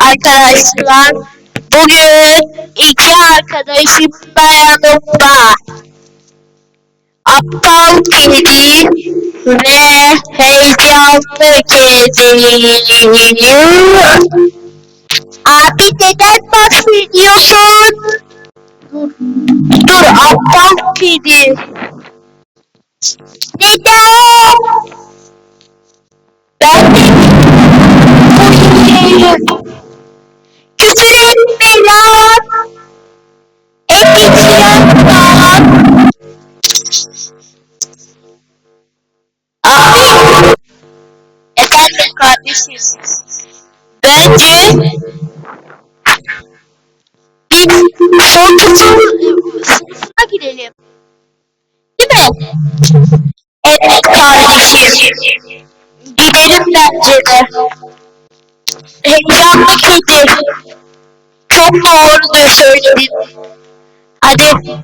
Arkadaşlar bugün iki arkadaşım da yanımda. Aptal kedi ve heyecanlı kedi. Abi neden bahsediyorsun? Dur, dur aptal kedi. Küfür etme lan. Etmeyeceğim lan. Abi. Efendim kardeşim. Bence biz son sınıfına gidelim. Değil mi? Evet kardeşim. Gidelim bence de. Heyecanlı kedi. Çok doğru da söyledin. Hadi.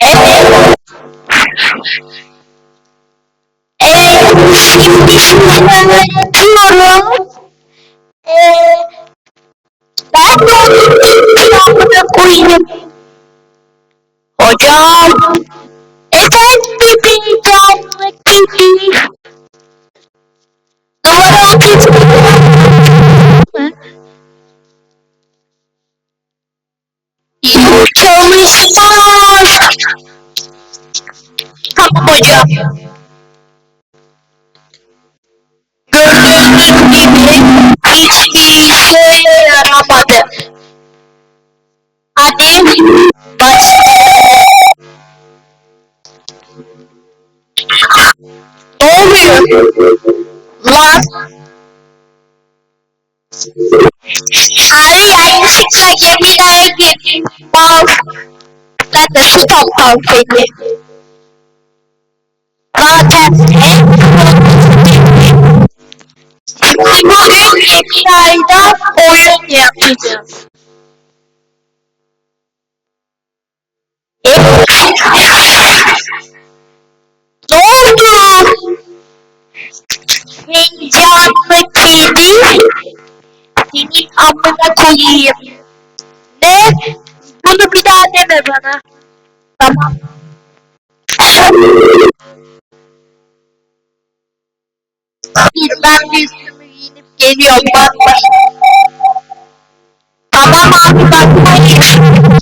Evet. Evet. Şimdi şöyle yapıyorum. Ee, ben de onun cevabını koyayım. Hocam. Tamam hocam. Gördüğünüz gibi hiçbir işe yaramadı. Hadi başlayalım. Ne oluyor? Lan. Abi yanlışlıkla gemilere girdim. Mal. Su aptal seni. Zaten bugün gemilerden oyun yapacağız. Ne oldu? Heyecanlı kedi. Senin amına koyayım. Bir daha deme bana. Tamam. Bir ben bir üstümü giyinip geliyorum bakmayın. Tamam abi bakmayın.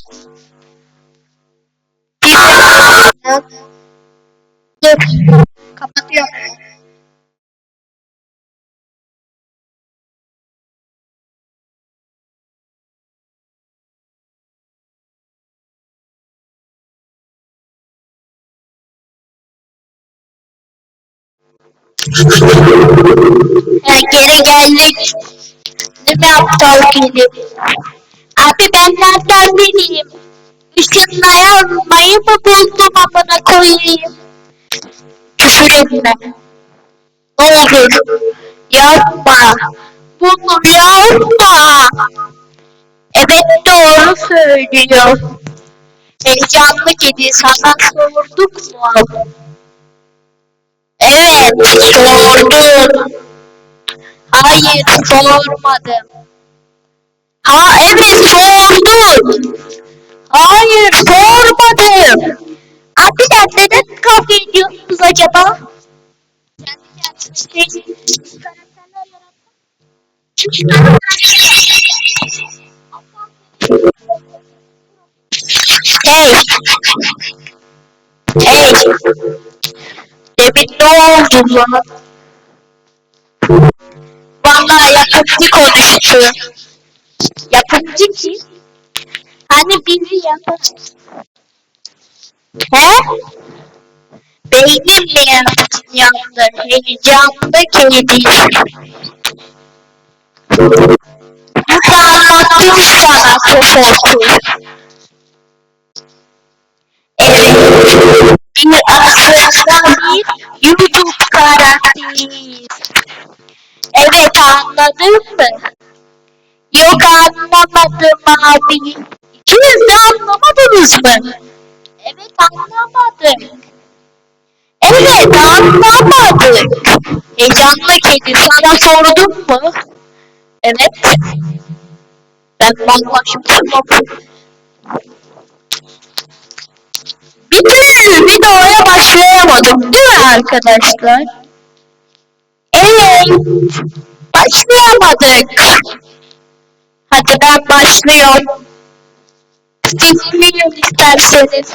Ha, geri geldik. Değil mi aptal kedi? Abi ben nereden bileyim? Işınlayanmayı mı buldum amına koyayım? Küfür etme. Ne olur. Yapma. Bunu yapma. Evet doğru söylüyor. Heyecanlı kedi sana sorduk mu? Evet sordum. Hayır sormadım. Ha evet sordum. Hayır sormadım. Abiler neden kavga ediyorsunuz acaba? Hey. Hey. Demin ne oldu lan? Vallahi yapımcı konuştu. Yapımcı kim? Hani biri yapar. He? Beynim mi yandı? Heyecanlı kedi. Burada anlattım sana Tofoku. Anladın mı? Yok anlamadım abi. İkiniz de anlamadınız mı? Evet anlamadım. Evet Heyecanlanmadık. Heyecanlı kedi sana sordum mu? Evet. Ben anlaşmışım. Bir türlü videoya başlayamadım değil mi arkadaşlar? Evet. Başlayamadık. Hadi ben başlıyorum. Dinleyin isterseniz.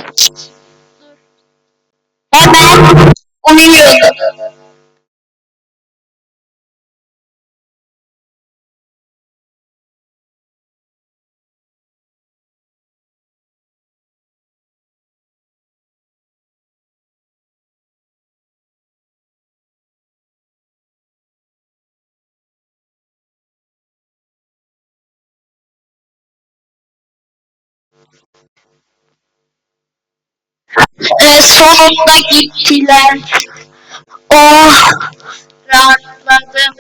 Hemen uyuyun. Sonunda gittiler. Oh, rahatladım.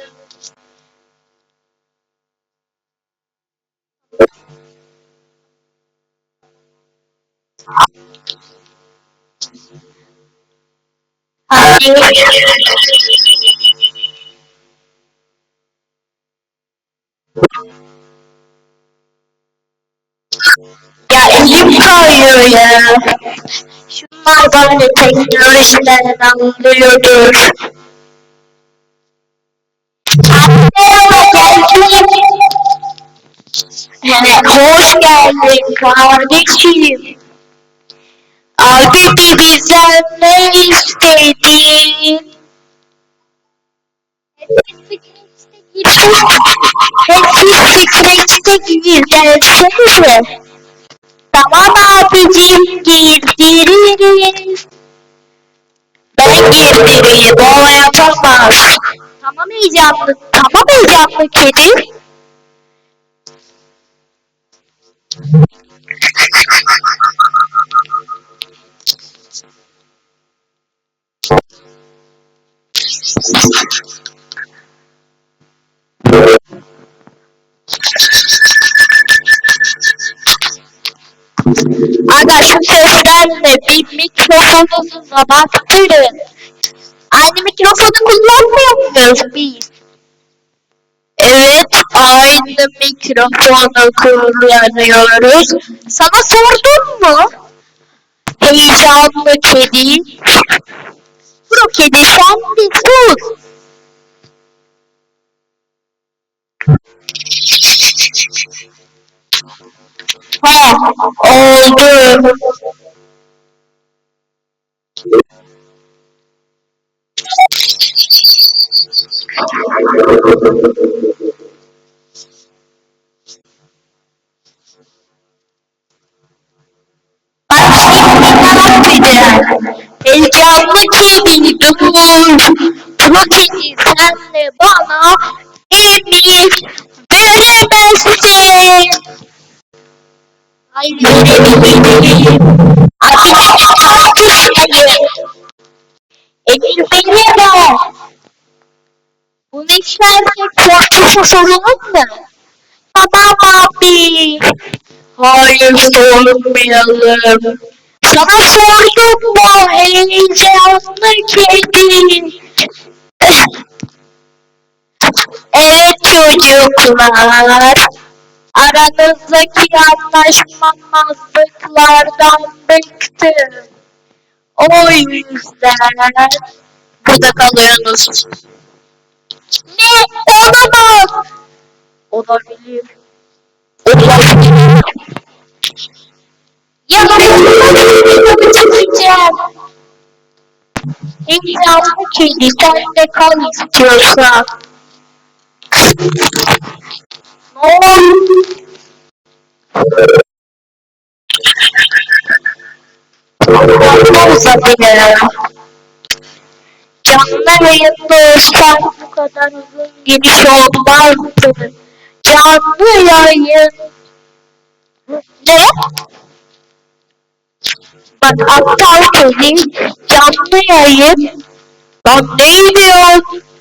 Hadi. Ya elim kayıyor ya. Şunlar böyle teknolojiden anlıyordur. He, hoş geldin kardeşim. Abi bizden ne istedin? Hepsi Scratch'te gir gelsene. Tamam abicim girdiririz. Ben girdireyim o yapamaz. Tamam heyecanlı, tamam heyecanlı kedi. Şu seslerle bir mikrofonuna baktırın. Aynı mikrofonu kullanmıyor muyuz biz? Evet, aynı mikrofonu kullanıyoruz. Sana sordum mu? Heyecanlı kedi. Pro kedi sen bir sus. Ha, oldu. Bak şimdi ne yapacağız? Heyecanlı kedi dur. Pro kedi sen de bana emir veremezsin. Verebilirim. Abi tartışmayın. Emir veremez. Bunu işlersek korkuşa sorulur mu? Tamam abi. Hayır sormayalım. Sana sordum mu heyecanlı kedi? evet çocuklar. Aranızdaki anlaşmamazlıklardan bıktım. O yüzden burada kalıyorsunuz. Ne? Olamaz. Olabilir. Olabilir. Ya ben çıkacağım. Heyecanlı kedi sen de kal istiyorsan. Canlı yayında olsam bu kadar uzun giriş olmazdı. Canlı yayın. Ne? Bak aptal kedi canlı yayın. Lan ne diyorsun?